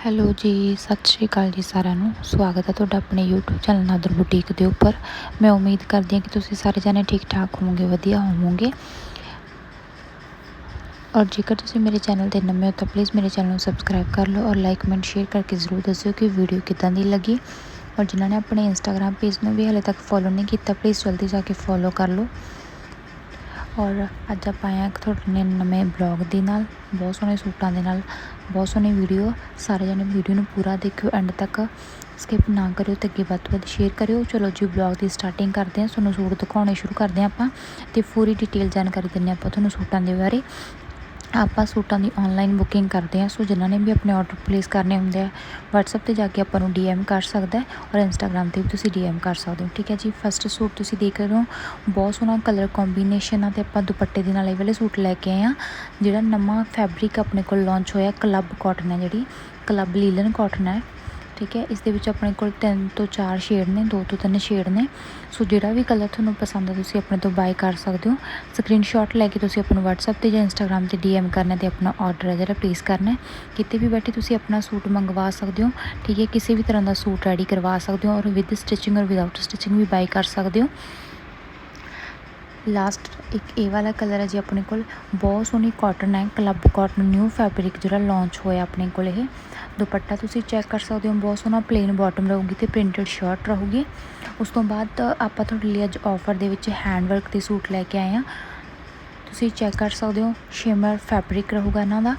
Hello ਜੀ, ਸਤਿ ਸ਼੍ਰੀ ਅਕਾਲ ਜੀ ਸਾਰਿਆਂ ਨੂੰ। ਸਵਾਗਤ ਹੈ ਤੁਹਾਡਾ ਆਪਣੇ YouTube ਚੈਨਲ ਨਾਦਰ ਬੁਟੀਕ ਦੇ ਉੱਪਰ। ਮੈਂ ਉਮੀਦ ਕਰਦੀ ਹਾਂ ਕਿ ਤੁਸੀਂ ਸਾਰੇ ਜਣੇ ਠੀਕ ਠਾਕ ਹੋਵੋਗੇ, ਵਧੀਆ ਹੋਵੋਗੇ। ਔਰ ਜੇਕਰ ਤੁਸੀਂ ਮੇਰੇ ਚੈਨਲ ਤੇ ਨਵੇਂ ਹੋ ਤਾਂ ਪਲੀਜ਼ ਮੇਰੇ ਚੈਨਲ ਨੂੰ ਸਬਸਕ੍ਰਾਈਬ ਕਰ ਲਓ ਔਰ ਲਾਈਕ ਕਮੈਂਟ ਸ਼ੇਅਰ ਕਰਕੇ ਜ਼ਰੂਰ ਦੱਸਿਓ ਕਿ ਵੀਡੀਓ ਕਿੱਦਾਂ ਦੀ ਲੱਗੀ। ਔਰ ਜਿਨ੍ਹਾਂ ਨੇ ਆਪਣੇ ਇੰਸਟਾਗ੍ਰam ਪੇਜ ਨੂੰ ਵੀ ਹਲੇ ਤੱਕ ਫੋਲੋ ਨਹੀਂ ਕੀਤਾ ਪਲੀਜ਼ ਜਲਦੀ ਜਾ ਕੇ ਫੋਲੋ ਕਰ ਲਓ। ਔਰ ਅੱਜ ਆਪਾਂ ਆਏ ਹਾਂ ਇੱਕ ਤੁਹਾਡੇ ਨਵੇਂ ਬਲੌਗ ਦੇ ਨਾਲ, ਬਹੁਤ ਸੋਹਣੇ ਸੂਟਾਂ ਦੇ ਨਾਲ, ਬਹੁਤ ਸੋਹਣੀ ਵੀਡੀਓ ਸਾਰੇ ਜਣੇ ਵੀਡੀਓ ਨੂੰ ਪੂਰਾ ਦੇਖਿਓ ਐਂਡ ਤੱਕ। ਸਕਿਪ ਨਾ ਕਰਿਓ ਤੇ ਅੱਗੇ ਵੱਧ ਤੋਂ ਵੱਧ ਸ਼ੇਅਰ ਕਰਿਓ। ਚਲੋ ਜੀ ਬਲੌਗ ਦੀ ਸਟਾਰਟਿੰਗ ਕਰਦੇ ਹਾਂ, ਤੁਹਾਨੂੰ ਸੂਟ ਦਿਖਾਉਣੇ ਸ਼ੁਰੂ ਕਰਦੇ ਹਾਂ ਆਪਾਂ ਤੇ ਪੂਰੀ ਡਿਟੇਲ ਜਾਣਕਾਰੀ ਦਿੰਨੇ ਆਪਾਂ ਤੁਹਾਨੂੰ ਸੂਟਾਂ ਦੇ ਬਾਰੇ। ਆਪਾਂ ਸੂਟਾਂ ਦੀ ਆਨਲਾਈਨ ਬੁਕਿੰਗ ਕਰਦੇ ਹਾਂ, ਸੋ ਜਿਨ੍ਹਾਂ ਨੇ ਵੀ ਆਪਣੇ ਆਰਡਰ ਪਲੇਸ ਕਰਨੇ ਹੁੰਦੇ ਆ, WhatsApp ਤੇ ਜਾ ਕੇ ਆਪਾਂ ਨੂੰ DM ਕਰ ਸਕਦਾ ਔਰ Instagram ਤੇ ਵੀ ਤੁਸੀਂ DM ਕਰ ਸਕਦੇ ਹੋ, ਠੀਕ ਹੈ ਜੀ? ਫਸਟ ਸੂਟ ਤੁਸੀਂ ਦੇਖ ਰਹੇ ਹੋ, ਬਹੁਤ ਸੋਹਣਾ ਕਲਰ ਕੰਬੀਨੇਸ਼ਨ ਆ ਤੇ ਆਪਾਂ ਦੁਪੱਟੇ ਦੇ ਨਾਲ ਇਹ ਵਾਲੇ ਸੂਟ ਲੈ ਕੇ ਆਏ ਆ ਜਿਹੜਾ ਨਵਾਂ ਫੈਬਰਿਕ ਆਪਣੇ ਕੋਲ ਲਾਂਚ ਹੋਇਆ ਕਲੱਬ ਕਾਟਨ ਹੈ ਜਿਹੜੀ ਕਲੱਬ ਲੀਲਨ ਕਾਟਨ ਹੈ। ਠੀਕ ਹੈ? ਇਸ ਦੇ ਵਿੱਚ ਆਪਣੇ ਕੋਲ ਤਿੰਨ ਤੋਂ ਚਾਰ ਸ਼ੇਡ ਨੇ, ਦੋ ਤੋਂ ਤਿੰਨ ਸ਼ੇਡ ਨੇ। ਸੋ ਜਿਹੜਾ ਵੀ ਕਲਰ ਤੁਹਾਨੂੰ ਪਸੰਦ ਹੈ ਤੁਸੀਂ ਆਪਣੇ ਤੋਂ ਬਾਏ ਕਰ ਸਕਦੇ ਹੋ। ਸਕਰੀਨਸ਼ਾਟ ਲੈ ਕੇ ਤੁਸੀਂ ਆਪਾਂ ਨੂੰ WhatsApp ਤੇ ਜਾਂ Instagram ਤੇ DM ਕਰਨਾ ਤੇ ਆਪਣਾ ਆਰਡਰ ਹੈ ਜਿਹੜਾ ਪਲੇਸ ਕਰਨਾ ਕਿਤੇ ਵੀ ਬੈਠੇ ਤੁਸੀਂ ਆਪਣਾ ਸੂਟ ਮੰਗਵਾ ਸਕਦੇ ਹੋ, ਠੀਕ ਹੈ? ਕਿਸੇ ਵੀ ਤਰ੍ਹਾਂ ਦਾ ਸੂਟ ਰੈਡੀ ਕਰਵਾ ਸਕਦੇ ਹੋ ਔਰ ਵਿਦ ਸਟਿਚਿੰਗ ਔਰ ਵਿਦਆਊਟ ਸਟਿਚਿੰਗ ਵੀ ਬਾਏ ਕਰ ਸਕਦੇ ਹੋ। ਲਾਸਟ ਇੱਕ ਇਹ ਵਾਲਾ ਕਲਰ ਹੈ ਜੀ ਆਪਣੇ ਕੋਲ। ਬਹੁਤ ਸੋਹਣੀ ਕਾਟਨ ਹੈ ਕਲੱਬ ਕਾਟਨ ਨਿਊ ਫੈਬਰਿਕ ਜਿਹੜਾ ਲਾਂਚ ਹੋਇਆ ਆਪਣੇ ਕੋਲ ਇਹ। ਦੁਪੱਟਾ ਤੁਸੀਂ ਚੈੱਕ ਕਰ ਸਕਦੇ ਹੋ, ਬਹੁਤ ਸੋਹਣਾ ਪਲੇਨ ਬਾਟਮ ਰਹੂਗੀ ਤੇ ਪ੍ਰਿੰਟਡ ਸ਼ਰਟ ਰਹੂਗੀ। ਉਸ ਤੋਂ ਬਾਅਦ ਆਪਾਂ ਤੁਹਾਡੇ ਲਈ ਅੱਜ ਆਫਰ ਦੇ ਵਿੱਚ ਹੈਂਡ ਵਰਕ ਦੇ ਸੂਟ ਲੈ ਕੇ ਆਏ ਆ ਤੁਸੀਂ ਚੈੱਕ ਕਰ ਸਕਦੇ ਹੋ ਸ਼ਿਮਰ ਫੈਬਰਿਕ ਰਹੂਗਾ ਇਹਨਾਂ ਦਾ।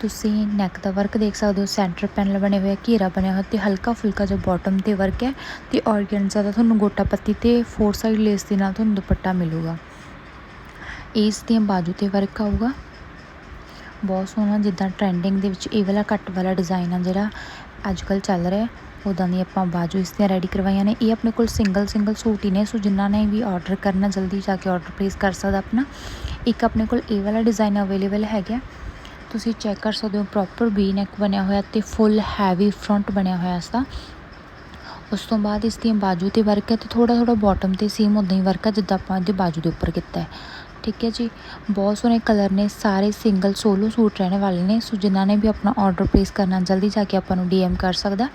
ਤੁਸੀਂ ਨੈਕ ਦਾ ਵਰਕ ਦੇਖ ਸਕਦੇ ਹੋ ਸੈਂਟਰ ਪੈਨਲ ਬਣੇ ਹੋਏ ਘੇਰਾ ਬਣਿਆ ਹੋਇਆ ਤੇ ਹਲਕਾ ਫੁਲਕਾ ਜੋ ਬਾਟਮ ਤੇ ਵਰਕ ਹੈ ਤੇ ਆਰਗੈਂਜ਼ਾ ਦਾ ਤੁਹਾਨੂੰ ਗੋਟਾ ਪੱਤੀ ਤੇ ਫੋਰ ਸਾਈਡ ਲੇਸ ਦੇ ਨਾਲ ਤੁਹਾਨੂੰ ਦੁਪੱਟਾ ਮਿਲੂਗਾ। ਇਸ ਦੀਆਂ ਬਾਜੂ ਤੇ ਵਰਕ ਆਊਗਾ। ਬਹੁਤ ਸੋਹਣਾ ਜਿੱਦਾਂ ਟ੍ਰੈਂਡਿੰਗ ਦੇ ਵਿੱਚ ਇਹ ਵਾਲਾ ਕੱਟ ਵਾਲਾ ਡਿਜ਼ਾਈਨ ਆ ਜਿਹੜਾ ਅੱਜ ਕੱਲ ਚੱਲ ਰਿਹਾ ਉਦਾਂ ਦੀ ਆਪਾਂ ਬਾਜੂ ਇਸ ਦੀਆਂ ਰੈਡੀ ਕਰਵਾਈਆਂ ਨੇ। ਇਹ ਆਪਣੇ ਕੋਲ ਸਿੰਗਲ ਸਿੰਗਲ ਸੂਟ ਹੀ ਨੇ, ਸੋ ਜਿਨ੍ਹਾਂ ਨੇ ਵੀ ਆਰਡਰ ਕਰਨਾ, ਜਲਦੀ ਜਾ ਕੇ ਆਰਡਰ ਪਲੇਸ ਕਰ ਸਕਦਾ ਆਪਣਾ। ਇੱਕ ਆਪਣੇ ਕੋਲ ਇਹ ਵਾਲਾ ਡਿਜ਼ਾਈਨ ਅਵੇਲੇਬਲ ਹੈਗਾ। ਤੁਸੀਂ ਚੈੱਕ ਕਰ ਸਕਦੇ ਹੋ ਪ੍ਰੋਪਰ ਵੀ ਨੈਕ ਬਣਿਆ ਹੋਇਆ ਤੇ ਫੁੱਲ ਹੈਵੀ ਫਰੰਟ ਬਣਿਆ ਹੋਇਆ ਇਸ ਦਾ। ਉਸ ਤੋਂ ਬਾਅਦ ਇਸ ਦੀਆਂ ਬਾਜੂ ਤੇ ਵਰਕ ਹੈ ਤੇ ਥੋੜਾ ਥੋੜਾ ਬਾਟਮ ਤੇ ਸੇਮ ਉਦਾਂ ਹੀ ਵਰਕ ਹੈ ਜਿੱਦਾਂ ਆਪਾਂ ਇਹਦੇ ਬਾਜੂ ਦੇ ਉੱਪਰ ਕੀਤਾ ਹੈ। ਠੀਕ ਹੈ ਜੀ? ਬਹੁਤ ਸੋਹਣੇ ਕਲਰ ਨੇ, ਸਾਰੇ ਸਿੰਗਲ ਸੋਲੋ ਸੂਟ ਰਹਿਣ ਵਾਲੇ ਨੇ। ਸੋ ਜਿਨ੍ਹਾਂ ਨੇ ਵੀ ਆਪਣਾ ਆਰਡਰ ਪਲੇਸ ਕਰਨਾ, ਜਲਦੀ ਜਾ ਕੇ ਆਪਾਂ ਨੂੰ ਡੀਐਮ ਕਰ ਸਕਦਾ।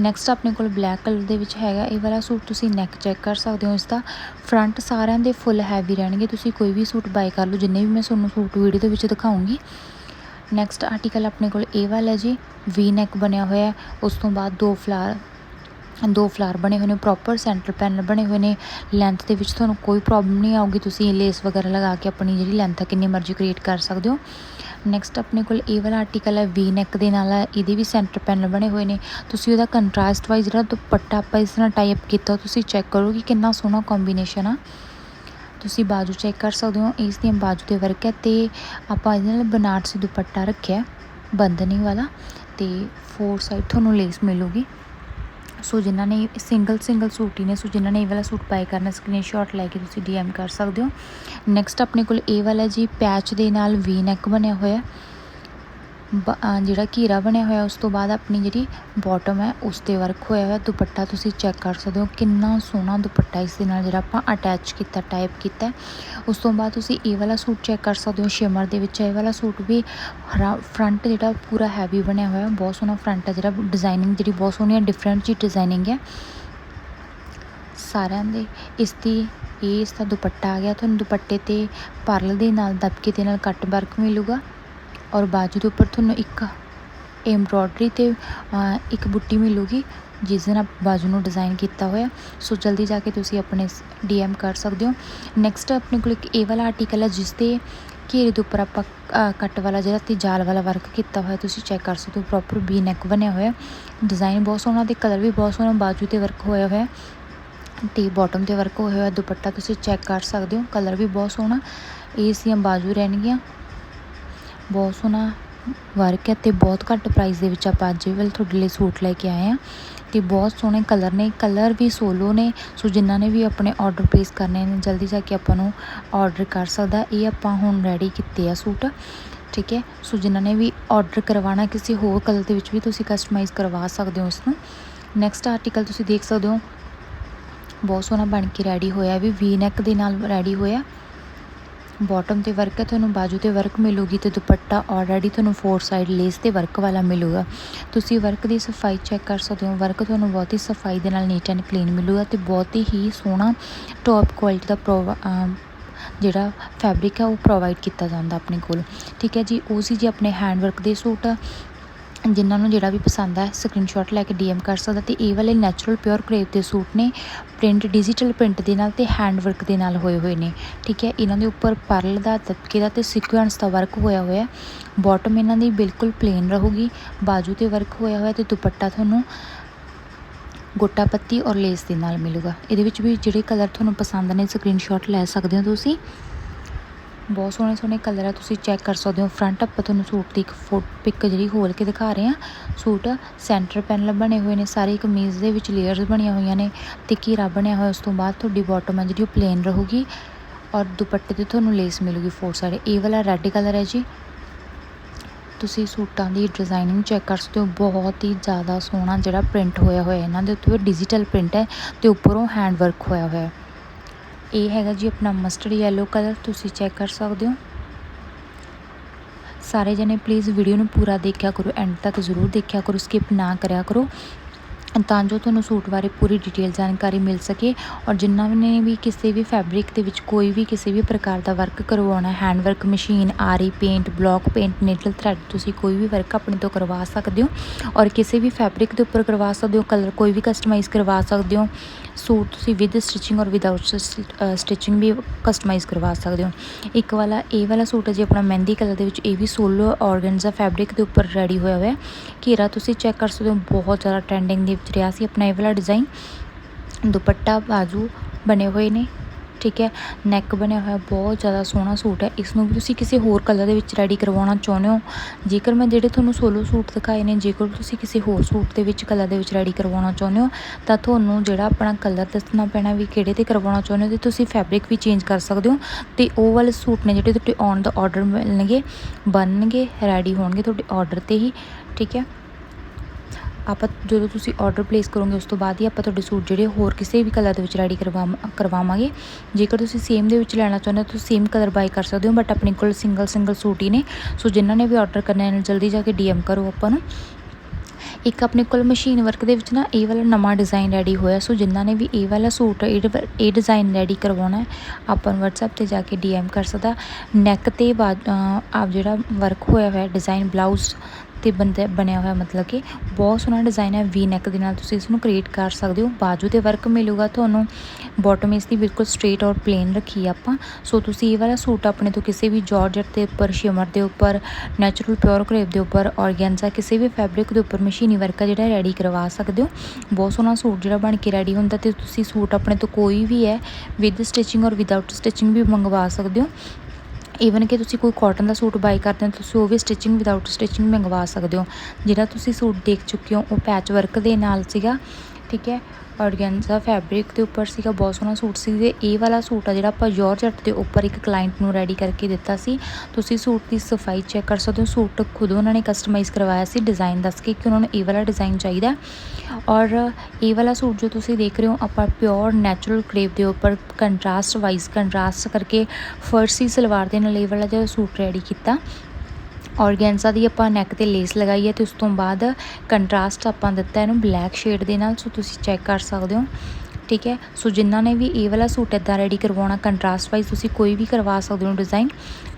ਨੈਕਸਟ ਆਪਣੇ ਕੋਲ ਬਲੈਕ ਕਲਰ ਦੇ ਵਿੱਚ ਹੈਗਾ, ਇਹ ਵਾਲਾ ਸੂਟ ਤੁਸੀਂ ਨੈਕ ਚੈੱਕ ਕਰ ਸਕਦੇ ਹੋ ਇਸ ਦਾ। ਫਰੰਟ ਸਾਰਿਆਂ ਦੇ ਫੁੱਲ ਹੈਵੀ ਰਹਿਣਗੇ, ਤੁਸੀਂ ਕੋਈ ਵੀ ਸੂਟ ਬਾਈ ਕਰ ਲਓ, ਜਿੰਨੇ ਵੀ ਮੈਂ ਤੁਹਾਨੂੰ ਸੂਟ ਵੀਡੀਓ ਦੇ ਵਿੱਚ ਦਿਖਾਉਂਗੀ। ਨੈਕਸਟ ਆਰਟੀਕਲ ਆਪਣੇ ਕੋਲ ਇਹ ਵਾਲਾ ਜੀ ਵੀ ਨੈਕ ਬਣਿਆ ਹੋਇਆ ਉਸ ਤੋਂ ਬਾਅਦ ਦੋ ਫਲਾਰ ਦੋ ਫਲਾਰ ਬਣੇ ਹੋਏ ਨੇ ਪ੍ਰੋਪਰ ਸੈਂਟਰ ਪੈਨਲ ਬਣੇ ਹੋਏ ਨੇ ਲੈਂਥ ਦੇ ਵਿੱਚ ਤੁਹਾਨੂੰ ਕੋਈ ਪ੍ਰੋਬਲਮ ਨਹੀਂ ਆਊਗੀ ਤੁਸੀਂ ਲੇਸ ਵਗੈਰਾ ਲਗਾ ਕੇ ਆਪਣੀ ਜਿਹੜੀ ਲੈਂਥ ਹੈ ਕਿੰਨੀ ਮਰਜ਼ੀ ਕ੍ਰੀਏਟ ਕਰ ਸਕਦੇ ਹੋ ਨੈਕਸਟ ਆਪਣੇ ਕੋਲ ਇਹ ਵਾਲਾ ਆਰਟੀਕਲ ਹੈ ਵੀ ਨੈਕ ਦੇ ਨਾਲ ਹੈ ਇਹਦੇ ਵੀ ਸੈਂਟਰ ਪੈਨਲ ਬਣੇ ਹੋਏ ਨੇ ਤੁਸੀਂ ਉਹਦਾ ਕੰਟਰਾਸਟ ਵਾਈਜ਼ ਜਿਹੜਾ ਦੁਪੱਟਾ ਆਪਾਂ ਇਸ ਤਰ੍ਹਾਂ ਟਾਈ ਕੀਤਾ ਤੁਸੀਂ ਚੈੱਕ ਕਰੋ ਕਿ ਕਿੰਨਾ ਸੋਹਣਾ ਕੰਬੀਨੇਸ਼ਨ ਆ ਤੁਸੀਂ ਬਾਜੂ ਚੈੱਕ ਕਰ ਸਕਦੇ ਹੋ। ਇਸ ਦੀਆਂ ਬਾਜੂ ਤੇ ਵਰਕ ਹੈ ਤੇ ਆਪਾਂ ਇਹਦੇ ਨਾਲ ਬਨਾਰਸੀ ਦੁਪੱਟਾ ਰੱਖਿਆ ਬੰਦਨੀ ਵਾਲਾ ਤੇ ਫੋਰ ਸਾਈਡ ਤੁਹਾਨੂੰ ਲੇਸ ਮਿਲੂਗੀ। ਸੋ ਜਿਨ੍ਹਾਂ ਨੇ ਸਿੰਗਲ ਸਿੰਗਲ ਸੂਟ ਹੀ ਨੇ, ਸੋ ਜਿਨ੍ਹਾਂ ਨੇ ਇਹ ਵਾਲਾ ਸੂਟ ਬਾਈ ਕਰਨਾ ਸਕਰੀਨਸ਼ਾਟ ਲੈ ਕੇ ਤੁਸੀਂ ਡੀਐਮ ਕਰ ਸਕਦੇ ਹੋ। ਨੈਕਸਟ ਆਪਣੇ ਕੋਲ ਇਹ ਵਾਲਾ ਜੀ ਪੈਚ ਦੇ ਨਾਲ ਵੀ ਨੈਕ ਬਣਿਆ ਹੋਇਆ ਜਿਹੜਾ ਘੇਰਾ ਬਣਿਆ ਹੋਇਆ, ਉਸ ਤੋਂ ਬਾਅਦ ਆਪਣੀ ਜਿਹੜੀ ਬਾਟਮ ਹੈ, ਉਸ ਤੇ ਵਰਕ ਹੋਇਆ ਹੋਇਆ। ਦੁਪੱਟਾ ਤੁਸੀਂ ਚੈੱਕ ਕਰ ਸਕਦੇ ਹੋ, ਕਿੰਨਾ ਸੋਹਣਾ ਦੁਪੱਟਾ ਇਸ ਦੇ ਨਾਲ, ਜਿਹੜਾ ਆਪਾਂ ਅਟੈਚ ਕੀਤਾ ਟਾਈਪ ਕੀਤਾ ਉਸ ਤੋਂ ਬਾਅਦ ਤੁਸੀਂ ਇਹ ਵਾਲਾ ਸੂਟ ਚੈੱਕ ਕਰ ਸਕਦੇ ਹੋ ਸ਼ਿਮਰ ਦੇ ਵਿੱਚ। ਇਹ ਵਾਲਾ ਸੂਟ ਵੀ ਫਰੰਟ ਜਿਹੜਾ ਪੂਰਾ ਹੈਵੀ ਬਣਿਆ ਹੋਇਆ, ਬਹੁਤ ਸੋਹਣਾ ਫਰੰਟ ਹੈ। ਜਿਹੜਾ ਡਿਜ਼ਾਈਨਿੰਗ ਜਿਹੜੀ ਬਹੁਤ ਸੋਹਣੀ ਹੈ ਡਿਫਰੈਂਟ ਜੀ ਡਿਜ਼ਾਈਨਿੰਗ ਹੈ। ਸਾਰਿਆਂ ਦੇ ਇਸ ਦੀ, ਇਹ ਇਸ ਦਾ ਦੁਪੱਟਾ ਆ ਗਿਆ। ਤੁਹਾਨੂੰ ਦੁਪੱਟੇ ਤੇ ਪਰਲ ਦੇ ਨਾਲ, ਦਬਕੇ ਦੇ ਨਾਲ ਕੱਟ ਵਰਕ ਮਿਲੂਗਾ। ਔਰ ਬਾਜੂ ਦੇ ਉੱਪਰ ਤੁਹਾਨੂੰ ਇੱਕ ਐਮਬ੍ਰੋਇਡਰੀ ਤੇ ਇੱਕ ਬੁੱਟੀ ਮਿਲੂਗੀ, ਜਿਸ ਨਾਲ ਬਾਜੂ ਨੂੰ ਡਿਜ਼ਾਈਨ ਕੀਤਾ ਹੋਇਆ। ਸੋ ਜਲਦੀ ਜਾ ਕੇ ਤੁਸੀਂ ਆਪਣੇ ਡੀਐਮ ਕਰ ਸਕਦੇ ਹੋ। ਨੈਕਸਟ ਆਪਣੇ ਕੋਲ ਇੱਕ ਇਹ ਵਾਲਾ ਆਰਟੀਕਲ ਹੈ, ਜਿਸ ਤੇ ਘੇਰੇ ਦੇ ਉੱਪਰ ਆਪਾਂ ਕੱਟ ਵਾਲਾ ਜਿਹੜਾ ਤੇ ਜਾਲ ਵਾਲਾ ਵਰਕ ਕੀਤਾ ਹੋਇਆ, ਤੁਸੀਂ ਚੈੱਕ ਕਰ ਸਕਦੇ ਹੋ। ਪ੍ਰੋਪਰ ਵੀ ਨੈਕ ਬਣਿਆ ਹੋਇਆ। ਡਿਜ਼ਾਈਨ ਬਹੁਤ ਸੋਹਣਾ, ਤੇ ਕਲਰ ਵੀ ਬਹੁਤ ਸੋਹਣਾ, ਬਾਜੂ ਤੇ ਵਰਕ ਹੋਇਆ ਹੋਇਆ। ਤੇ ਬਾਟਮ ਤੇ ਵਰਕ ਹੋਇਆ ਹੋਇਆ, ਦੁਪੱਟਾ ਤੁਸੀਂ ਚੈੱਕ ਕਰ ਸਕਦੇ ਹੋ। ਕਲਰ ਵੀ ਬਹੁਤ ਸੋਹਣਾ। ਇਹ ਸੀਆਂ ਬਾਜੂ ਰਹਿਣਗੀਆਂ। ਬਹੁਤ ਸੋਹਣਾ ਵਰਕ ਹੈ ਤੇ ਬਹੁਤ ਘੱਟ ਪ੍ਰਾਈਸ ਦੇ ਵਿੱਚ ਆਪਾਂ ਅੱਜ ਵੇਲੇ ਤੁਹਾਡੇ ਲਈ ਸੂਟ ਲੈ ਕੇ ਆਏ ਆ ਤੇ ਬਹੁਤ ਸੋਹਣੇ ਕਲਰ ਨੇ ਕਲਰ ਵੀ ਸੋਲੋ ਨੇ, ਸੋ ਜਿਨ੍ਹਾਂ ਨੇ ਵੀ ਆਪਣੇ ਆਰਡਰ ਪਲੇਸ ਕਰਨੇ ਨੇ, ਜਲਦੀ ਜਾ ਕੇ ਆਪਾਂ ਨੂੰ ਆਰਡਰ ਕਰ ਸਕਦਾ। ਇਹ ਆਪਾਂ ਹੁਣ ਰੈਡੀ ਕੀਤੇ ਆ ਸੂਟ, ਠੀਕ ਹੈ? ਸੋ ਜਿਨ੍ਹਾਂ ਨੇ ਵੀ ਆਰਡਰ ਕਰਵਾਉਣਾ ਕਿਸੇ ਹੋਰ ਕਲਰ ਦੇ ਵਿੱਚ ਵੀ ਤੁਸੀਂ ਕਸਟਮਾਈਜ਼ ਕਰਵਾ ਸਕਦੇ ਹੋ ਉਸ ਨੂੰ ਨੈਕਸਟ ਆਰਟੀਕਲ ਤੁਸੀਂ ਦੇਖ ਸਕਦੇ ਹੋ। ਬਹੁਤ ਸੋਹਣਾ ਬਣ ਕੇ ਰੈਡੀ ਹੋਇਆ ਵੀ ਵੀ ਨੈਕ ਦੇ ਨਾਲ ਰੈਡੀ ਹੋਇਆ। ਬਾਟਮ ਤੇ ਵਰਕ ਹੈ, ਤੁਹਾਨੂੰ ਬਾਜੂ ਤੇ ਵਰਕ ਮਿਲੂਗੀ ਤੇ ਦੁਪੱਟਾ ਆਲਰੇਡੀ ਤੁਹਾਨੂੰ ਫੋਰ ਸਾਈਡ ਲੇਸ ਤੇ ਵਰਕ ਵਾਲਾ ਮਿਲੂਗਾ। ਤੁਸੀਂ ਵਰਕ ਦੀ ਸਫ਼ਾਈ ਚੈੱਕ ਕਰ ਸਕਦੇ ਹੋ। ਵਰਕ ਤੁਹਾਨੂੰ ਬਹੁਤ ਹੀ ਸਫ਼ਾਈ ਦੇ ਨਾਲ ਨੀਟ ਐਂਡ ਕਲੀਨ ਮਿਲੂਗਾ ਤੇ ਬਹੁਤ ਹੀ ਸੋਹਣਾ ਟੌਪ ਕੁਆਲਿਟੀ ਦਾ ਪ੍ਰੋਵਾ ਜਿਹੜਾ ਫੈਬਰਿਕ ਹੈ, ਉਹ ਪ੍ਰੋਵਾਈਡ ਕੀਤਾ ਜਾਂਦਾ ਆਪਣੇ ਕੋਲ। ਠੀਕ ਹੈ ਜੀ, ਉਹ ਸੀ ਜੀ ਆਪਣੇ ਹੈਂਡ ਵਰਕ ਦੇ ਸੂਟ। ਜਿਨ੍ਹਾਂ ਨੂੰ ਜਿਹੜਾ ਵੀ ਪਸੰਦ ਹੈ ਸਕਰੀਨਸ਼ਾਟ ਲੈ ਕੇ ਡੀਐਮ ਕਰ ਸਕਦਾ ਤੇ ਇਹ ਵਾਲੇ ਨੈਚੁਰਲ ਪਿਓਰ ਕਰੇਪ ਦੇ ਸੂਟ ਨੇ ਪ੍ਰਿੰਟ ਡਿਜੀਟਲ ਪ੍ਰਿੰਟ ਦੇ ਨਾਲ ਤੇ ਹੈਂਡ ਵਰਕ ਦੇ ਨਾਲ ਹੋਏ ਹੋਏ ਨੇ। ਠੀਕ ਹੈ, ਇਹਨਾਂ ਦੇ ਉੱਪਰ ਪਰਲ ਦਾ ਦਬਕੇ ਦਾ ਤੇ ਸਿਕੁਐਂਸ ਦਾ ਵਰਕ ਹੋਇਆ ਹੋਇਆ ਬਾਟਮ ਇਹਨਾਂ ਦੀ ਬਿਲਕੁਲ ਪਲੇਨ ਰਹੂਗੀ, ਬਾਜੂ ਤੇ ਵਰਕ ਹੋਇਆ ਹੋਇਆ ਤੇ ਦੁਪੱਟਾ ਤੁਹਾਨੂੰ ਗੋਟਾ ਪੱਤੀ ਔਰ ਲੇਸ ਦੇ ਨਾਲ ਮਿਲੂਗਾ। ਇਹਦੇ ਵਿੱਚ ਵੀ ਜਿਹੜੇ ਕਲਰ ਤੁਹਾਨੂੰ ਪਸੰਦ ਨੇ ਸਕਰੀਨਸ਼ਾਟ ਲੈ ਸਕਦੇ ਹੋ ਤੁਸੀਂ। ਬਹੁਤ ਸੋਹਣੇ ਸੋਹਣੇ ਕਲਰ ਆ, ਤੁਸੀਂ ਚੈੱਕ ਕਰ ਸਕਦੇ ਹੋ ਫਰੰਟ ਆਪਾਂ ਤੁਹਾਨੂੰ ਸੂਟ ਦੀ ਇੱਕ ਫੋਟ ਪਿਕ ਜਿਹੜੀ ਹੋਲ ਕੇ ਦਿਖਾ ਰਹੇ ਆ ਸੂਟ ਸੈਂਟਰ ਪੈਨਲ ਬਣੇ ਹੋਏ ਨੇ, ਸਾਰੇ ਕਮੀਜ਼ ਦੇ ਵਿੱਚ ਲੇਅਰਸ ਬਣੀਆਂ ਹੋਈਆਂ ਨੇ। ਤੇ ਘੇਰਾ ਬਣਿਆ ਹੋਇਆ, ਉਸ ਤੋਂ ਬਾਅਦ ਤੁਹਾਡੀ ਬਾਟਮ ਹੈ ਜਿਹੜੀ ਉਹ ਪਲੇਨ ਰਹੂਗੀ। ਔਰ ਦੁਪੱਟੇ ਤੇ ਤੁਹਾਨੂੰ ਲੇਸ ਮਿਲੂਗੀ ਫੋਰ ਸਾਈਡ ਇਹ ਵਾਲਾ ਰੈੱਡ ਕਲਰ ਹੈ ਜੀ। ਤੁਸੀਂ ਸੂਟਾਂ ਦੀ ਡਿਜ਼ਾਈਨਿੰਗ ਚੈੱਕ ਕਰ ਸਕਦੇ ਹੋ। ਬਹੁਤ ਹੀ ਜ਼ਿਆਦਾ ਸੋਹਣਾ ਜਿਹੜਾ ਪ੍ਰਿੰਟ ਹੋਇਆ ਹੋਇਆ, ਇਹਨਾਂ ਦੇ ਉੱਤੇ ਡਿਜੀਟਲ ਪ੍ਰਿੰਟ ਹੈ ਤੇ ਉੱਪਰੋਂ ਹੈਂਡ ਵਰਕ ਹੋਇਆ ਹੋਇਆ। ਹੈ ਇਹ ਹੈਗਾ ਜੀ ਆਪਣਾ ਮਸਟਰਡ ਯੈਲੋ ਕਲਰ ਤੁਸੀਂ ਚੈੱਕ ਕਰ ਸਕਦੇ ਹੋ। ਸਾਰੇ ਜਣੇ ਪਲੀਜ਼ ਵੀਡੀਓ ਨੂੰ ਪੂਰਾ ਦੇਖਿਆ ਕਰੋ ਐਂਡ ਤੱਕ ਜ਼ਰੂਰ ਦੇਖਿਆ ਕਰੋ ਸਕਿਪ ਨਾ ਕਰਿਆ ਕਰੋ। ਤਾਂ ਜੋ ਤੁਹਾਨੂੰ ਸੂਟ ਬਾਰੇ ਪੂਰੀ ਡਿਟੇਲ ਜਾਣਕਾਰੀ ਮਿਲ ਸਕੇ ਔਰ ਜਿਨ੍ਹਾਂ ਨੇ ਵੀ ਕਿਸੇ ਵੀ ਫੈਬਰਿਕ ਦੇ ਵਿੱਚ ਕੋਈ ਵੀ ਕਿਸੇ ਵੀ ਪ੍ਰਕਾਰ ਦਾ ਵਰਕ ਕਰਵਾਉਣਾ ਹੈਂਡ ਵਰਕ ਮਸ਼ੀਨ ਆਰੀ paint block paint needle thread ਤੁਸੀਂ ਕੋਈ ਵੀ ਵਰਕ ਆਪਣੇ ਤੋਂ ਕਰਵਾ ਸਕਦੇ ਹੋ। ਔਰ ਕਿਸੇ ਵੀ ਫੈਬਰਿਕ ਦੇ ਉੱਪਰ ਕਰਵਾ ਸਕਦੇ ਹੋ ਕਲਰ ਕੋਈ ਵੀ ਕਸਟਮਾਈਜ਼ ਕਰਵਾ ਸਕਦੇ ਹੋ। ਸੂਟ ਤੁਸੀਂ ਵਿਦ ਸਟਿਚਿੰਗ ਔਰ ਵਿਦਆਊਟ ਸਟਿਚਿੰਗ ਵੀ ਕਸਟਮਾਈਜ਼ ਕਰਵਾ ਸਕਦੇ ਹੋ। ਇੱਕ ਵਾਲਾ, ਇਹ ਵਾਲਾ ਸੂਟ ਹੈ ਜੀ ਆਪਣਾ ਮਹਿੰਦੀ ਕਲਰ ਦੇ ਵਿੱਚ, ਇਹ ਵੀ ਸੋਲੋ ਆਰਗਨਜ਼ਾ ਫੈਬਰਿਕ ਦੇ ਉੱਪਰ ਰੈਡੀ ਹੋਇਆ ਹੋਇਆ ਘੇਰਾ ਤੁਸੀਂ ਚੈੱਕ ਕਰ ਸਕਦੇ ਹੋ, ਬਹੁਤ ਜ਼ਿਆਦਾ ਟ੍ਰੈਂਡਿੰਗ ਦੇ ਵਿੱਚ ਰਿਹਾ ਸੀ ਆਪਣਾ ਇਹ ਵਾਲਾ ਡਿਜ਼ਾਈਨ ਦੁਪੱਟਾ, ਬਾਜੂ ਬਣੇ ਹੋਏ ਨੇ। ਠੀਕ ਹੈ ਨੈਕ ਬਣਿਆ ਹੋਇਆ ਬਹੁਤ ਜ਼ਿਆਦਾ ਸੋਹਣਾ ਸੂਟ ਹੈ। ਇਸ ਨੂੰ ਵੀ ਤੁਸੀਂ ਕਿਸੇ ਹੋਰ ਕਲਰ ਦੇ ਵਿੱਚ ਰੈਡੀ ਕਰਵਾਉਣਾ ਚਾਹੁੰਦੇ ਹੋ? ਜੇਕਰ ਮੈਂ ਜਿਹੜੇ ਤੁਹਾਨੂੰ ਸੋਲੋ ਸੂਟ ਦਿਖਾਏ ਨੇ, ਜੇਕਰ ਤੁਸੀਂ ਕਿਸੇ ਹੋਰ ਸੂਟ ਦੇ ਵਿੱਚ ਕਲਰ ਦੇ ਵਿੱਚ ਰੈਡੀ ਕਰਵਾਉਣਾ ਚਾਹੁੰਦੇ ਹੋ, ਤਾਂ ਤੁਹਾਨੂੰ ਜਿਹੜਾ ਆਪਣਾ ਕਲਰ ਦੱਸਣਾ ਪੈਣਾ ਵੀ ਕਿਹੜੇ ਤੇ ਕਰਵਾਉਣਾ ਚਾਹੁੰਦੇ ਹੋ, ਤੇ ਤੁਸੀਂ ਫੈਬਰਿਕ ਵੀ ਚੇਂਜ ਕਰ ਸਕਦੇ ਹੋ। ਤੇ ਉਹ ਵਾਲੇ ਸੂਟ ਨੇ ਜਿਹੜੇ ਤੁਹਾਡੇ ਔਨ ਦਾ ਆਰਡਰ ਮਿਲਣਗੇ, ਬਣਨਗੇ ਰੈਡੀ ਹੋਣਗੇ ਤੁਹਾਡੇ ਆਰਡਰ ਤੇ ਹੀ, ਠੀਕ ਹੈ। ਆਪਾਂ ਜਦੋਂ ਤੁਸੀਂ ਆਰਡਰ ਪਲੇਸ ਕਰੋਗੇ, ਉਸ ਤੋਂ ਬਾਅਦ ਹੀ ਆਪਾਂ ਤੁਹਾਡੇ ਸੂਟ ਜਿਹੜੇ ਹੋਰ ਕਿਸੇ ਵੀ ਕਲਰ ਦੇ ਵਿੱਚ ਰੈਡੀ ਕਰਵਾ ਕਰਵਾਵਾਂਗੇ। ਜੇਕਰ ਤੁਸੀਂ ਸੇਮ ਦੇ ਵਿੱਚ ਲੈਣਾ ਚਾਹੁੰਦੇ ਹੋ ਤੁਸੀਂ ਸੇਮ ਕਲਰ ਬਾਈ ਕਰ ਸਕਦੇ ਹੋ ਬਟ ਆਪਣੇ ਕੋਲ ਸਿੰਗਲ ਸਿੰਗਲ ਸੂਟ ਹੀ ਨੇ। ਸੋ ਜਿਨ੍ਹਾਂ ਨੇ ਵੀ ਆਰਡਰ ਕਰਨਾ ਹੈ ਜਲਦੀ ਜਾ ਕੇ ਡੀਐਮ ਕਰੋ ਆਪਾਂ ਨੂੰ। ਇੱਕ ਆਪਣੇ ਕੋਲ ਮਸ਼ੀਨ ਵਰਕ ਦੇ ਵਿੱਚ ਨਾ ਇਹ ਵਾਲਾ ਨਵਾਂ ਡਿਜ਼ਾਈਨ ਰੈਡੀ ਹੋਇਆ। ਸੋ ਜਿਨ੍ਹਾਂ ਨੇ ਵੀ ਇਹ ਵਾਲਾ ਸੂਟ, ਇਹ ਡ- ਡਿਜ਼ਾਈਨ ਰੈਡੀ ਕਰਵਾਉਣਾ ਹੈ, ਆਪਾਂ ਨੂੰ WhatsApp ਤੇ ਜਾ ਕੇ DM ਕਰ ਸਕਦਾ। ਨੈਕ ਤੇ ਬਾ- ਆਪ ਜਿਹੜਾ ਵਰਕ ਹੋਇਆ ਹੋਇਆ ਡਿਜ਼ਾਈਨ ਬਲਾਊਜ਼ ਤੇ ਬੰਦੇ, ਬਣਿਆ ਹੋਇਆ ਮਤਲਬ ਕਿ ਬਹੁਤ ਸੋਹਣਾ ਡਿਜ਼ਾਈਨ ਹੈ। ਵੀ ਨੈਕ ਦੇ ਨਾਲ ਤੁਸੀਂ ਇਸ ਨੂੰ ਕ੍ਰੀਏਟ ਕਰ ਸਕਦੇ ਹੋ। ਬਾਜੂ ਤੇ ਵਰਕ ਮਿਲੂਗਾ ਤੁਹਾਨੂੰ। ਬਾਟਮ ਇਸ ਦੀ ਬਿਲਕੁਲ ਸਟ੍ਰੇਟ ਔਰ ਪਲੇਨ ਰੱਖੀ ਆਪਾਂ। ਸੋ ਤੁਸੀਂ ਇਹ ਵਾਲਾ ਸੂਟ ਆਪਣੇ ਤੋਂ ਕਿਸੇ ਵੀ ਜਾਰਜਟ ਦੇ ਉੱਪਰ ਸ਼ਿਮਰ ਦੇ ਉੱਪਰ ਨੈਚੁਰਲ ਪਿਓਰ ਕਰੇਪ ਦੇ ਉੱਪਰ ਔਰਗੈਂਜ਼ਾ ਕਿਸੇ ਵੀ ਫੈਬਰਿਕ ਦੇ ਉੱਪਰ ਮਸ਼ੀਨ ਵਰਕ ਆ ਜਿਹੜਾ ਰੈਡੀ ਕਰਵਾ ਸਕਦੇ ਹੋ। ਬਹੁਤ ਸੋਹਣਾ ਸੂਟ ਜਿਹੜਾ ਬਣ ਕੇ ਰੈਡੀ ਹੁੰਦਾ ਤੇ ਤੁਸੀਂ ਸੂਟ ਆਪਣੇ ਤੋਂ ਕੋਈ ਵੀ ਹੈ ਵਿਦ ਸਟਿਚਿੰਗ ਔਰ ਵਿਦਆਊਟ ਸਟਿਚਿੰਗ ਵੀ ਮੰਗਵਾ ਸਕਦੇ ਹੋ। ਈਵਨ ਕਿ ਤੁਸੀਂ ਕੋਈ ਕਾਟਨ ਦਾ ਸੂਟ ਬਾਈ ਕਰਦੇ ਹੋ, ਤੁਸੀਂ ਉਹ ਵੀ ਸਟਿਚਿੰਗ ਵਿਦਆਊਟ ਸਟਿਚਿੰਗ ਮੰਗਵਾ ਸਕਦੇ ਹੋ। ਜਿਹੜਾ ਤੁਸੀਂ ਸੂਟ ਦੇਖ ਚੁੱਕੇ ਹੋ, ਉਹ ਪੈਚ ਵਰਕ ਦੇ ਨਾਲ ਸੀਗਾ। ਠੀਕ ਹੈ? ਔਰਗੈਂਜ਼ਾ ਫੈਬਰਿਕ ਦੇ ਉੱਪਰ ਸੀਗਾ, ਬਹੁਤ ਸੋਹਣਾ ਸੂਟ ਸੀ ਤੇ ਇਹ ਵਾਲਾ ਸੂਟ ਆ ਜਿਹੜਾ ਆਪਾਂ ਜਾਰਜਟ ਦੇ ਉੱਪਰ ਇੱਕ ਕਲਾਇੰਟ ਨੂੰ ਰੈਡੀ ਕਰਕੇ ਦਿੱਤਾ ਸੀ। ਤੁਸੀਂ ਸੂਟ ਦੀ ਸਫ਼ਾਈ ਚੈੱਕ ਕਰ ਸਕਦੇ ਹੋ। ਸੂਟ ਖੁਦ ਉਹਨਾਂ ਨੇ ਕਸਟਮਾਈਜ਼ ਕਰਵਾਇਆ ਸੀ। ਡਿਜ਼ਾਈਨ ਦੱਸ ਕੇ ਕਿ ਉਹਨਾਂ ਨੂੰ ਇਹ ਵਾਲਾ ਡਿਜ਼ਾਈਨ ਚਾਹੀਦਾ ਔਰ ਇਹ ਵਾਲਾ ਸੂਟ ਜੋ ਤੁਸੀਂ ਦੇਖ ਰਹੇ ਹੋ, ਆਪਾਂ ਪਿਓਰ ਨੈਚੁਰਲ ਕ੍ਰੇਪ ਦੇ ਉੱਪਰ ਕੰਟਰਾਸਟ ਵਾਈਜ਼ ਕੰਟਰਾਸਟ ਕਰਕੇ ਫਰਸੀ ਸਲਵਾਰ ਦੇ ਨਾਲ ਇਹ ਵਾਲਾ ਜਿਹੜਾ ਸੂਟ ਰੈਡੀ ਕੀਤਾ। ਔਰਗੈਂਜ਼ਾ ਦੀ ਆਪਾਂ ਨੈਕ ਤੇ ਲੇਸ ਲਗਾਈ ਹੈ ਤੇ ਉਸ ਤੋਂ ਬਾਅਦ ਕੰਟਰਾਸਟ ਆਪਾਂ ਦਿੱਤਾ ਇਹਨੂੰ ਬਲੈਕ ਸ਼ੇਡ ਦੇ ਨਾਲ, ਸੋ ਤੁਸੀਂ ਚੈੱਕ ਕਰ ਸਕਦੇ ਹੋ। ਠੀਕ ਹੈ? ਸੋ ਜਿਨ੍ਹਾਂ ਨੇ ਵੀ ਇਹ ਵਾਲਾ ਸੂਟ ਇਦਾਂ ਰੈਡੀ ਕਰਵਾਉਣਾ ਕੰਟਰਾਸਟ ਵਾਈਜ਼ ਤੁਸੀਂ ਕੋਈ ਵੀ ਕਰਵਾ ਸਕਦੇ ਹੋ ਡਿਜ਼ਾਈਨ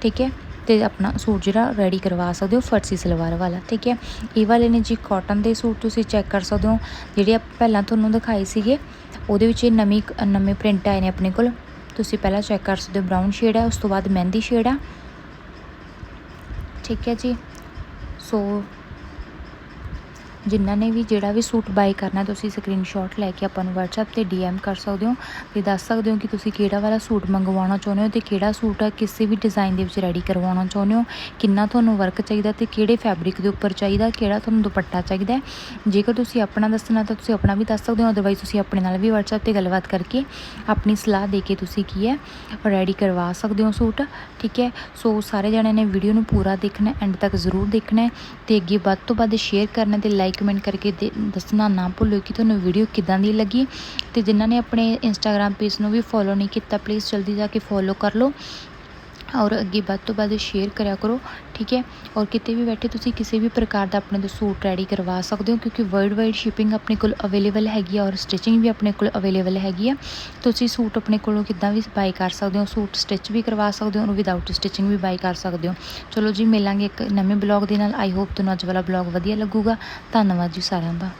ਠੀਕ ਹੈ? ਤੇ ਆਪਣਾ ਸੂਟ ਜਿਹੜਾ ਰੈਡੀ ਕਰਵਾ ਸਕਦੇ ਹੋ, ਫਰਸੀ ਸਲਵਾਰ ਵਾਲਾ। ਠੀਕ ਹੈ? ਇਹ ਵਾਲੇ ਨੇ ਜੀ ਕਾਟਨ ਦੇ ਸੂਟ ਤੁਸੀਂ ਚੈੱਕ ਕਰ ਸਕਦੇ ਹੋ। ਜਿਹੜੇ ਆਪਾਂ ਪਹਿਲਾਂ ਤੁਹਾਨੂੰ ਦਿਖਾਏ ਸੀਗੇ, ਉਹਦੇ ਵਿੱਚ ਇਹ ਨਵੀਂ, ਨਵੇਂ ਪ੍ਰਿੰਟ ਆਏ ਨੇ ਆਪਣੇ ਕੋਲ। ਤੁਸੀਂ ਪਹਿਲਾਂ ਚੈੱਕ ਕਰ ਸਕਦੇ ਹੋ ਬ੍ਰਾਊਨ ਸ਼ੇਡ ਹੈ, ਉਸ ਤੋਂ ਬਾਅਦ ਮਹਿੰਦੀ ਸ਼ੇਡ ਆ। ਠੀਕ ਹੈ ਜੀ। ਸੋ ਜਿਨ੍ਹਾਂ ਨੇ ਵੀ ਜਿਹੜਾ ਵੀ ਸੂਟ ਬਾਈ ਕਰਨਾ, ਤੁਸੀਂ ਸਕਰੀਨਸ਼ਾਟ ਲੈ ਕੇ ਆਪਾਂ ਨੂੰ WhatsApp ਤੇ DM ਕਰ ਸਕਦੇ ਹੋ ਤੇ ਦੱਸ ਸਕਦੇ ਹੋ ਕਿ ਤੁਸੀਂ ਕਿਹੜਾ ਵਾਲਾ ਸੂਟ ਮੰਗਵਾਉਣਾ ਚਾਹੁੰਦੇ ਹੋ ਤੇ ਕਿਹੜਾ ਸੂਟ ਕਿਸੇ ਵੀ ਡਿਜ਼ਾਈਨ ਦੇ ਵਿੱਚ ਰੈਡੀ ਕਰਵਾਉਣਾ ਚਾਹੁੰਦੇ ਹੋ, ਕਿੰਨਾ ਤੁਹਾਨੂੰ ਵਰਕ ਚਾਹੀਦਾ ਤੇ ਕਿਹੜੇ ਫੈਬਰਿਕ ਦੇ ਉੱਪਰ ਚਾਹੀਦਾ, ਕਿਹੜਾ ਤੁਹਾਨੂੰ ਦੁਪੱਟਾ ਚਾਹੀਦਾ ਜੇਕਰ ਤੁਸੀਂ ਆਪਣਾ ਦੱਸਣਾ ਤਾਂ ਤੁਸੀਂ ਆਪਣਾ ਵੀ ਦੱਸ ਸਕਦੇ ਹੋ ਅਦਰਵਾਈਜ਼ ਤੁਸੀਂ ਆਪਣੇ ਨਾਲ ਵੀ WhatsApp ਤੇ ਗੱਲਬਾਤ ਕਰਕੇ ਆਪਣੀ ਸਲਾਹ ਦੇ ਕੇ ਤੁਸੀਂ ਕੀ ਹੈ ਰੈਡੀ ਕਰਵਾ ਸਕਦੇ ਹੋ ਸੂਟ, ਠੀਕ ਹੈ? ਸੋ ਸਾਰੇ ਜਣਿਆਂ ਨੇ ਵੀਡੀਓ ਨੂੰ ਪੂਰਾ ਦੇਖਣਾ ਐਂਡ ਤੱਕ ਜ਼ਰੂਰ ਦੇਖਣਾ ਹੈ ਤੇ ਅੱਗੇ ਵੱਧ ਤੋਂ ਵੱਧ ਸ਼ੇਅਰ ਕਰਨਾ ਤੇ ਲਾਈਕ ਕਮੈਂਟ ਕਰਕੇ ਦੇ- ਦੱਸਣਾ ਨਾ ਭੁੱਲਿਓ ਕਿ ਤੁਹਾਨੂੰ ਵੀਡੀਓ ਕਿਦਾਂ ਦੀ ਲੱਗੀ ਤੇ ਜਿਨ੍ਹਾਂ ਨੇ ਆਪਣੇ ਇੰਸਟਾਗ੍ਰam ਪੇਜ ਨੂੰ ਵੀ ਫੋਲੋ ਨਹੀਂ ਕੀਤਾ ਪਲੀਜ਼ ਜਲਦੀ ਜਾ ਕੇ ਫੋਲੋ ਕਰ ਲਓ। ਔਰ ਅੱਗੇ ਵੱਧ ਤੋਂ ਵੱਧ ਸ਼ੇਅਰ ਕਰਿਆ ਕਰੋ, ਠੀਕ ਹੈ? ਔਰ ਕਿਤੇ ਵੀ ਬੈਠੇ ਤੁਸੀਂ ਕਿਸੇ ਵੀ ਪ੍ਰਕਾਰ ਦਾ ਆਪਣੇ ਤੋਂ ਸੂਟ ਰੈਡੀ ਕਰਵਾ ਸਕਦੇ ਹੋ, ਕਿਉਂਕਿ ਵਰਲਡ ਵਾਈਡ ਸ਼ਿਪਿੰਗ ਆਪਣੇ ਕੋਲ ਅਵੇਲੇਬਲ ਹੈਗੀ ਆ ਔਰ ਸਟਿਚਿੰਗ ਵੀ ਆਪਣੇ ਕੋਲ ਅਵੇਲੇਬਲ ਹੈਗੀ ਆ ਤੁਸੀਂ ਸੂਟ ਆਪਣੇ ਕੋਲੋਂ ਕਿੱਦਾਂ ਵੀ ਬਾਈ ਕਰ ਸਕਦੇ ਹੋ, ਸੂਟ ਸਟਿਚ ਵੀ ਕਰਵਾ ਸਕਦੇ ਹੋ ਔਰ ਵਿਦਆਊਟ ਸਟਿਚਿੰਗ ਵੀ ਬਾਈ ਕਰ ਸਕਦੇ ਹੋ। ਚਲੋ ਜੀ, ਮਿਲਾਂਗੇ ਇੱਕ ਨਵੇਂ ਬਲੌਗ ਦੇ ਨਾਲ ਆਈ ਹੋਪ ਤੁਹਾਨੂੰ ਅੱਜ ਵਾਲਾ ਬਲੌਗ ਵਧੀਆ ਲੱਗੂਗਾ। ਧੰਨਵਾਦ ਜੀ ਸਾਰਿਆਂ ਦਾ।